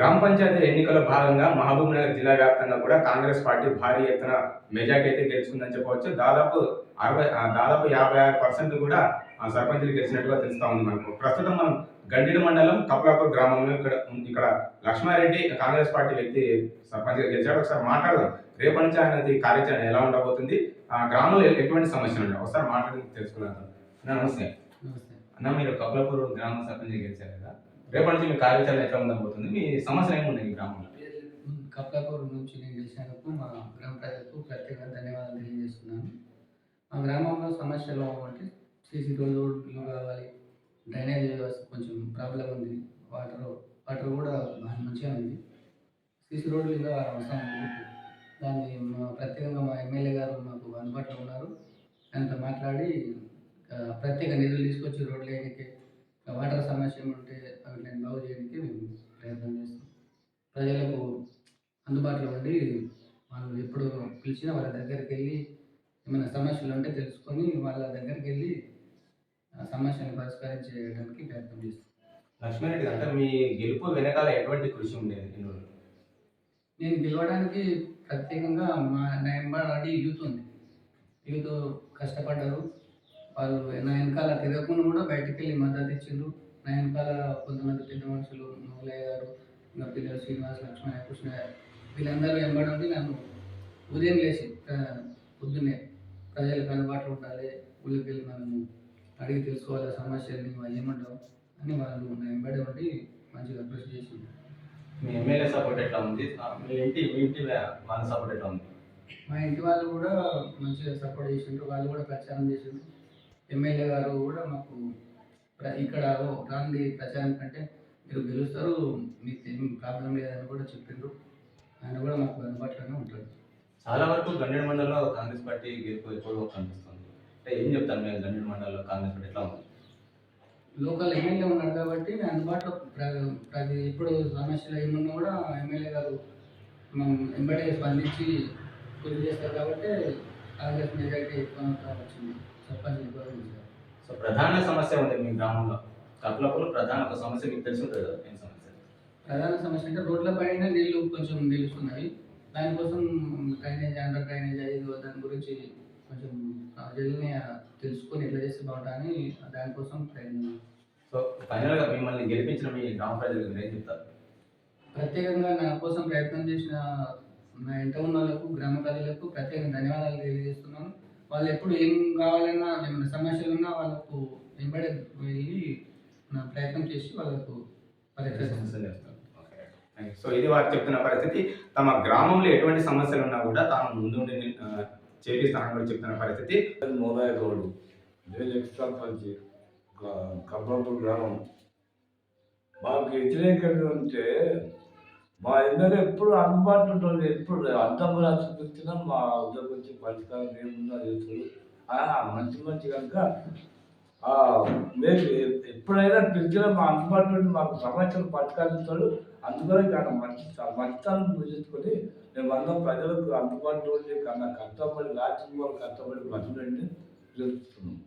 గ్రామ పంచాయతీ ఎన్నికల్లో భాగంగా మహబూబ్ నగర్ జిల్లా వ్యాప్తంగా కూడా కాంగ్రెస్ పార్టీ భారీ ఎత్తున మెజార్టీ అయితే గెలుచుకుందని చెప్పవచ్చు. దాదాపు అరవై దాదాపు యాభై ఆరు పర్సెంట్ కూడా ఆ, సర్పంచులు గెలిచినట్టుగా తెలుస్తా ఉంది మనకు. ప్రస్తుతం మనం గండిడు మండలం కప్లాపూర్ గ్రామంలో ఇక్కడ ఇక్కడ లక్ష్మారెడ్డి కాంగ్రెస్ పార్టీ వ్యక్తి సర్పంచ్గా గెలిచాడు. ఒకసారి మాట్లాడదాం. రేపటి నుంచి ఆయనది కార్యాచరణ ఎలా ఉండబోతుంది? ఆ గ్రామంలో ఎటువంటి సమస్యలు ఉన్నాయి ఒకసారి మాట్లాడి తెలుసుకున్నాను నమస్తే. అన్న మీరు కప్లాపూర్ గ్రామ సర్పంచ్ గెలిచారు కదా? రేపటి నుంచి మీ కార్యాచరణ ఎట్లా ఉండబోతుంది మీ సమస్యలు ఏమున్నాయి ఈ గ్రామంలో? కప్లాపూర్ నుంచి నేను గెలిచినందుకు మా గ్రామ ప్రజలకు ప్రత్యేక ధన్యవాదాలు తెలియజేస్తున్నాను. మా గ్రామంలో సమస్యలు అంటే సీసీ రోడ్లు కావాలి డ్రైనేజ్ వ్యవస్థ కొంచెం ప్రాబ్లం ఉంది వాటర్ వాటర్ కూడా బాగా మంచిగా ఉంది. సీసీ రోడ్లు ఇంకా అవసరం ఉంది. దాన్ని మా ప్రత్యేకంగా మా ఎమ్మెల్యే గారు మాకు అందుబాటులో ఉన్నారు. ఆయనతో మాట్లాడి ప్రత్యేక నిధులు తీసుకొచ్చి రోడ్లు వేయడానికి వాటర్ సమస్య ఉంటే బాగు చేయడానికి మేము ప్రయత్నం చేస్తాం ప్రజలకు అందుబాటులో ఉండి వాళ్ళు ఎప్పుడు పిలిచినా వాళ్ళ దగ్గరికి వెళ్ళి ఏమైనా సమస్యలు ఉంటే తెలుసుకొని వాళ్ళ దగ్గరికి వెళ్ళి ఆ సమస్యను పరిష్కరించేయడానికి ప్రయత్నం చేస్తాం లక్ష్మీరెడ్డి గారు అంటే మీ గెలుపు వెనకాల ఎటువంటి కృషి ఉండేది? నేను గెలవడానికి ప్రత్యేకంగా మా నా ఎంబడి యూత్ ఉంది. యూత్ కష్టపడ్డారు. వాళ్ళు నా వెనకాల తిరగకుండా కూడా బయటికి వెళ్ళి మద్దతు ఇచ్చిండ్రు. నా వెనకాల కొంతమంది పెద్ద మనుషులు మొగలయ్య గారు ఇంకా పిల్లలు శ్రీనివాస్ లక్ష్మణ కృష్ణ గారు వీళ్ళందరూ వెంబడి నన్ను ఉదయం లేచి పొద్దున్నే ప్రజలకు అందుబాటులో ఉండాలి ఊళ్ళకి వెళ్ళి మనము అడిగి తెలుసుకోవాలి సమస్యలు ఏమంటావు అని వాళ్ళు వెంబడి ఉండి మంచిగా కృషి చేసిండ్రు మీ ఎమ్మెల్యే సపోర్ట్ ఎట్లా ఉంది? మీ ఇంటి మీ ఇంటి వాళ్ళ సపోర్ట్ ఎట్లా ఉంది? మా ఇంటి వాళ్ళు కూడా మంచిగా సపోర్ట్ చేసిండ్రు వాళ్ళు కూడా ప్రచారం చేసిండ్రు. ఎమ్మెల్యే గారు కూడా మాకు ఇక్కడ రాంది ప్రచారం కంటే మీరు గెలుస్తారు మీకు ఏం ప్రాబ్లం లేదని కూడా చెప్పిండ్రు. ఆయన కూడా మాకు అందుబాటులోనే ఉంటాడు. చాలా వరకు గండేడు మండలంలో కాంగ్రెస్ పార్టీ గెలుపు ఎక్కువగా కనిపిస్తుంది. అంటే ఏం చెప్తాను మీరు గండేడు మండలంలో కాంగ్రెస్ పార్టీ ఎట్లా ఉంది? లోకల్ ఎమ్మెల్యే ఉన్నాడు కాబట్టి నేను అందుబాటులో ప్ర- ప్రతి ఇప్పుడు సమస్యలు ఏమున్నా కూడా ఎమ్మెల్యే గారు మనం వెంబడే స్పందించి కృషి చేస్తారు కాబట్టి కాంగ్రెస్ మెజారిటీ ఎక్కువ వచ్చింది. సర్పంచ్ ఎక్కువ. సో ప్రధాన సమస్య ఉంది మీ గ్రామంలో. కప్పులప్పుడు ప్రధాన ఒక సమస్య మీకు తెలిసి ఉంటుంది కదా ఏం సమస్య? ప్రధాన సమస్య అంటే రోడ్ల పైన నీళ్ళు కొంచెం నిలుస్తున్నాయి. దానికోసం డ్రైనేజ్ అండర్ డ్రైనేజ్ అయ్యేది దాని గురించి కొంచెం జల్ని తెలుసుకొని ఎట్లా చేస్తే బాగుంటుందని దానికోసం ప్రయత్నం. సో ఫైనల్గా మిమ్మల్ని గెలిపించిన మీ గ్రామ ప్రజలకు ఏం చెప్తారు? ప్రత్యేకంగా నా కోసం ప్రయత్నం చేసిన నా ఇంట ఉన్న వాళ్ళకు గ్రామ ప్రజలకు ప్రత్యేకంగా ధన్యవాదాలు తెలియజేస్తున్నాను. వాళ్ళు ఎప్పుడు ఏం కావాలన్నా ఏమైనా సమస్యలు ఉన్నా వాళ్ళకు వెంబడి వెళ్ళి నా ప్రయత్నం చేసి వాళ్ళకు సో ఇది వారు చెప్తున్న పరిస్థితి. తమ గ్రామంలో ఎటువంటి సమస్యలు ఉన్నా కూడా తాను ముందుండి ఆ, చేపిస్తానని కూడా చెప్తున్న పరిస్థితి. మోదాయ గౌడు ఎక్స్ట్రా పంచి కబ్బాపూర్ గ్రామం. మాకు వ్యతిరేకంగా ఉంటే మా ఇద్దరు ఎప్పుడు అందుబాటులో ఉంటుంది ఎప్పుడు అర్థం కూడా చూపించినా మా ఉద్దరికి వచ్చి పరిష్కారం ఏముందో చేస్తారు ఆ, మంచి మంచి కనుక మేము ఎప్పుడైనా పిలిచినా మా అందుబాటులో మాకు సమస్యలు పరిష్కరిస్తాడు అందుకని ఆయన మంచి మంచితనం పూజించుకొని మేము అందరం ప్రజలకు అందుబాటులో ఉండే కన్నా కష్టపడి రాత్రి కష్టపడి బతులండి తెలుస్తున్నాం